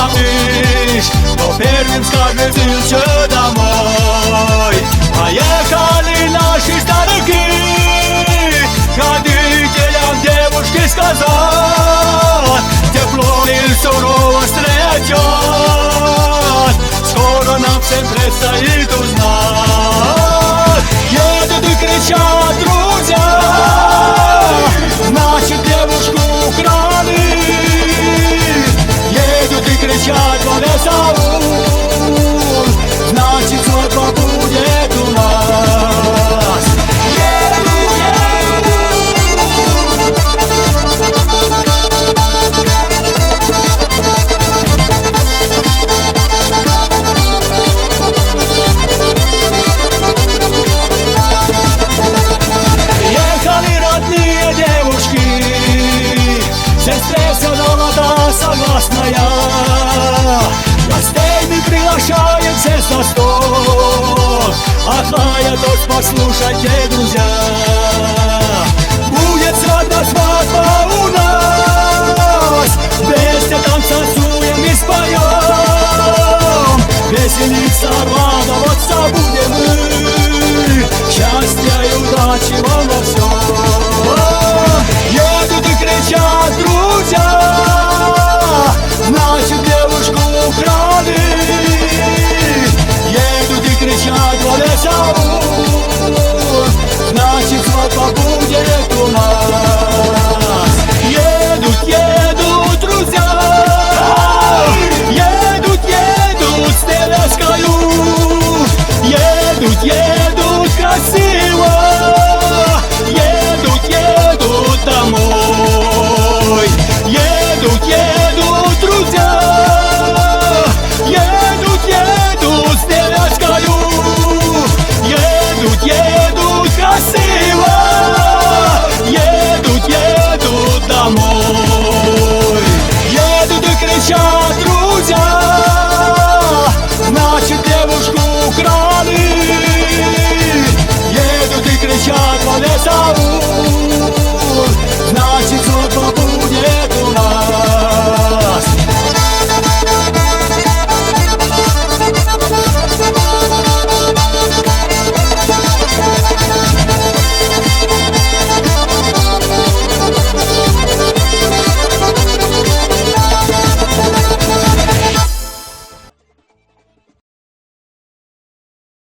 забыть Но Перминска вернемся домой Поехали наши старики Родителям девушки сказал Тепло и сурово встретят Скоро нам всем предстоит узнать все золота согласная Гостей мы приглашаем все за стол Ахая дочь, послушайте, друзья Будет свадьба, свадьба у нас Вместе танцуем и споем Веселиться Наших хлопок